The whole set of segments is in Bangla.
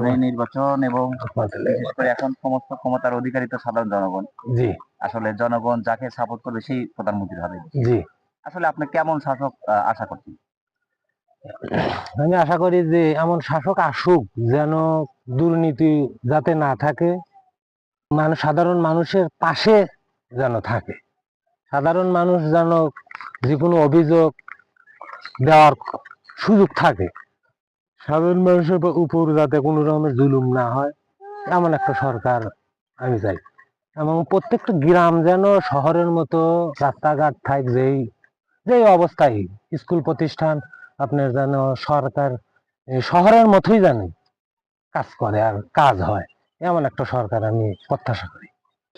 সামনে নির্বাচন এবং বিশেষ করে এখন সমস্ত ক্ষমতার অধিকারী তো সাধারণ জনগণ। জি। আসলে জনগণ যাকে সাপোর্ট করবে সেই প্রধানমন্ত্রী হবে। জি। আসলে আপনি কেমন শাসক আশা করছেন? আমি আশা করি যে এমন শাসক আসুক যেন দুর্নীতি যাতে না থাকে মানুষ সাধারণ মানুষের পাশে যেন থাকে। সাধারণ মানুষ যেন যে কোনো অভিযোগ দেওয়ার সুযোগ থাকে। সাধারণ মানুষের উপর যাতে কোনো রকমের জুলুম না হয়, এমন একটা সরকার আমি চাই। এবং প্রত্যেকটা গ্রাম যেন শহরের মতো রাস্তাঘাট থাক, যেই যেই অবস্থায় স্কুল প্রতিষ্ঠান আপনার যেন সরকার শহরের মতোই জানে কাজ করে আর কাজ হয়, এমন একটা সরকার আমি প্রত্যাশা করি।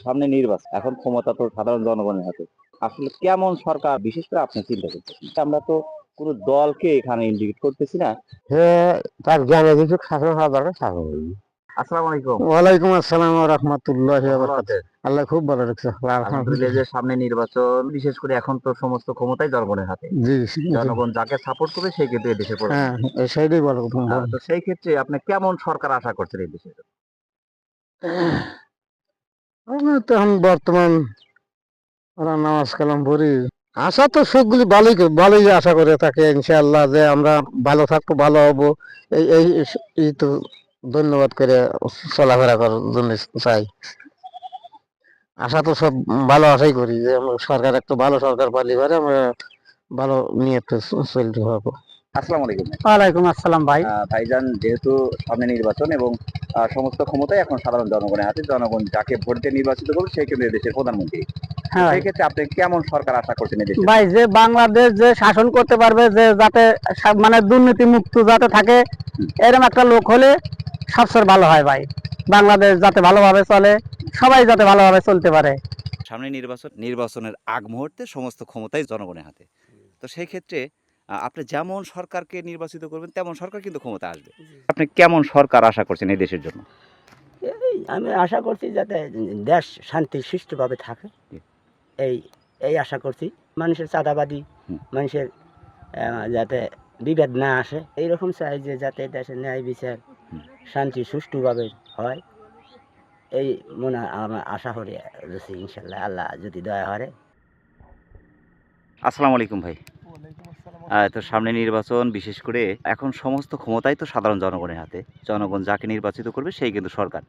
সামনে নির্বাচন, এখন ক্ষমতা তো সাধারণ জনগণের হাতে। আসলে কেমন সরকার, বিশেষ করে আপনি চিন্তা করছেন? আমরা তো কোনো দলকে এখানে ইন্ডিকেট করতেছি না। তার জ্ঞানে কিছু শাসন হওয়া দরকার শাসন করবে আসসালামু আলাইকুম। ওয়ালাইকুম আসসালাম রহমতুল্লাহ? আল্লাহ খুব ভালো রাখছে আলহামদুলিল্লাহ যে সামনে নির্বাচন বিশেষ করে এখন তো সমস্ত ক্ষমতাই জনগণের হাতে। জনগণ যাকে সাপোর্ট করবে সেই এই দেশের প্রধান। হ্যাঁ সেইটাই বলো তো সেই ক্ষেত্রে আপনি কেমন সরকার আশা করছেন এই দেশে তো এখন বর্তমান ওরা নামাজ কালাম পড়ি। আশা তো সবগুলি ভালোই ভালোই আশা করে থাকে ইনশাআল্লাহ যে আমরা ভালো থাকব ভালো হব। এই এই তো ধন্যবাদ করে চলাফেরা করার জন্য চাই। আশা তো সব ভালো আশাই করি যে আমরা সরকার একটা ভালো সরকার পালি পারে আমরা ভালো নিয়ে তো চলতে পারব। আসসালামু আলাইকুম। ওয়ালাইকুম আসসালাম ভাই। ভাইজান যেহেতু সামনে নির্বাচন এবং সমস্ত ক্ষমতাই এখন সাধারণ জনগণের হাতে। জনগণ যাকে ভোট দিয়ে নির্বাচিত করবে সেই কিন্তু দেশের প্রধানমন্ত্রী। হ্যাঁ। সেই ক্ষেত্রে আপনি কেমন সরকার আশা করছেন ভাই যে বাংলাদেশ যে শাসন করতে পারবে যে যাতে মানে দুর্নীতি মুক্ত যাতে থাকে এরকম একটা লোক হলে সবচেয়ে ভালো হয় ভাই। বাংলাদেশ যাতে ভালোভাবে চলে সবাই যাতে ভালোভাবে চলতে পারে। সামনে নির্বাচন নির্বাচনের আগ মুহূর্তে সমস্ত ক্ষমতাই জনগণের হাতে। তো সেই ক্ষেত্রে আপনি যেমন সরকারকে নির্বাচিত করবেন তেমন সরকার কিন্তু ক্ষমতা আসবে। আপনি কেমন সরকার আশা করছেন এই দেশের জন্য? এই আমি আশা করছি যাতে দেশ শান্তি সুষ্ঠুভাবে থাকে। এই এই আশা করছি। মানুষের চাঁদাবাদি। মানুষের যাতে বিভেদ না আসে এইরকম চাই যে যাতে দেশের ন্যায় বিচার শান্তি সুষ্ঠুভাবে হয় এই মনে আমার আশা করি রয়েছে ইনশাল্লাহ আল্লাহ যদি দয়া করে। আসসালামু আলাইকুম ভাই। তো সামনে নির্বাচন, বিশেষ করে এখন সমস্ত ক্ষমতাই তো সাধারণ জনগণের হাতে। জনগণ যাকে নির্বাচিত করবে সেই কিন্তু সরকার।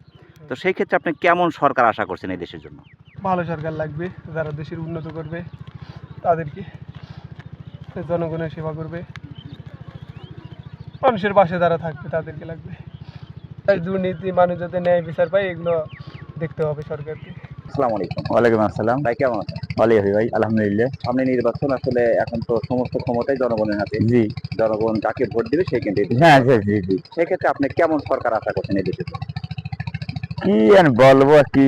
তো সেই ক্ষেত্রে আপনি কেমন সরকার আশা করছেন এই দেশের জন্য? ভালো সরকার লাগবে, যারা দেশের উন্নত করবে, তাদেরকে জনগণের সেবা করবে। মানুষের পাশে যারা থাকবে, তাদেরকে লাগবে। দুর্নীতি, মানুষ যাতে ন্যায় বিচার পায়, এগুলো দেখতে হবে সরকারকে। আসসালামু আলাইকুম। ওয়ালাইকুম আসসালাম। ভাই কেমন আছেন? ভালোই আছি ভাই আলহামদুলিল্লাহ। সামনে নির্বাচন আসলে এখন তো সমস্ত ক্ষমতাই জনগণের হাতে। জি। জনগণ যাকে ভোট দেবে সেই কিন্তু হ্যাঁ জি জি জি। সেই আপনি কেমন সরকার আশা করছেন এই জন্য? কি আর বলব কি?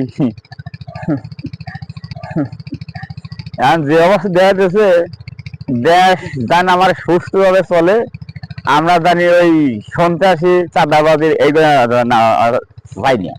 এখন যে অবস্থা দেখা যাচ্ছে দেশ জান আমার সুস্থভাবে চলে। আমরা জানি ওই সন্ত্রাসী এইগুলো না পাই না